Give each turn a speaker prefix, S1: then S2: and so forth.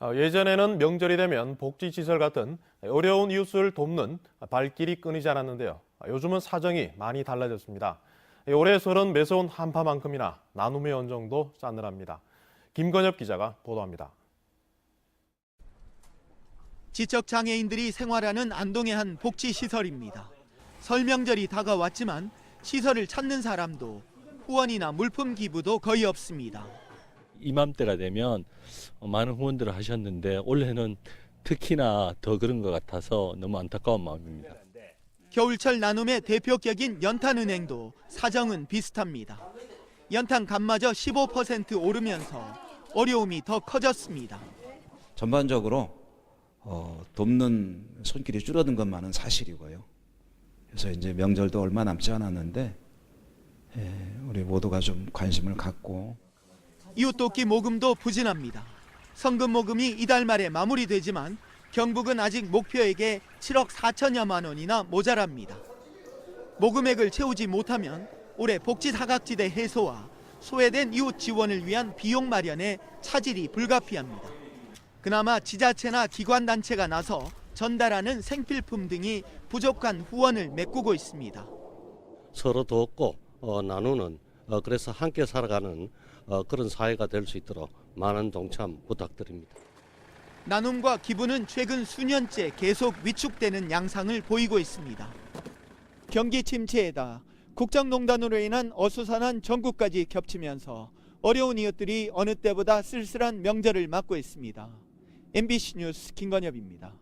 S1: 어, 예전에는 명절이 되면 복지시설 같은 어려운 이웃을 돕는 발길이 끊이지 않았는데요. 요즘은 사정이 많이 달라졌습니다. 올해 설은 매서운 한파만큼이나 나눔의 연정도 싸늘합니다. 김건엽 기자가 보도합니다.
S2: 지적 장애인들이 생활하는 안동의 한 복지 시설입니다. 설 명절이 다가왔지만 시설을 찾는 사람도 후원이나 물품 기부도 거의 없습니다.
S3: 이맘때가 되면 많은 후원들을 하셨는데 올해는 특히나 더 그런 것 같아서 너무 안타까운 마음입니다.
S2: 겨울철 나눔의 대표격인 연탄은행도 사정은 비슷합니다. 연탄 값마저 15% 오르면서 어려움이 더 커졌습니다.
S4: 전반적으로 어, 돕는 손길이 줄어든 것만은 사실이고요. 그래서 이제 명절도 얼마 남지 않았는데 예, 우리 모두가 좀 관심을 갖고
S2: 이웃돕기 모금도 부진합니다. 성금 모금이 이달 말에 마무리되지만 경북은 아직 목표액의 7억 4천여만 원이나 모자랍니다. 모금액을 채우지 못하면 올해 복지 사각지대 해소와 소외된 이웃 지원을 위한 비용 마련에 차질이 불가피합니다. 그나마 지자체나 기관 단체가 나서 전달하는 생필품 등이 부족한 후원을 메꾸고 있습니다.
S5: 서로 돕고 어, 나누는 어, 그래서 함께 살아가는 어, 그런 사회가 될 수 있도록 많은 동참 부탁드립니다.
S2: 나눔과 기부는 최근 수년째 계속 위축되는 양상을 보이고 있습니다. 경기 침체에다 국정농단으로 인한 어수선한 전국까지 겹치면서 어려운 이웃들이 어느 때보다 쓸쓸한 명절을 맞고 있습니다. MBC 뉴스 김건엽입니다.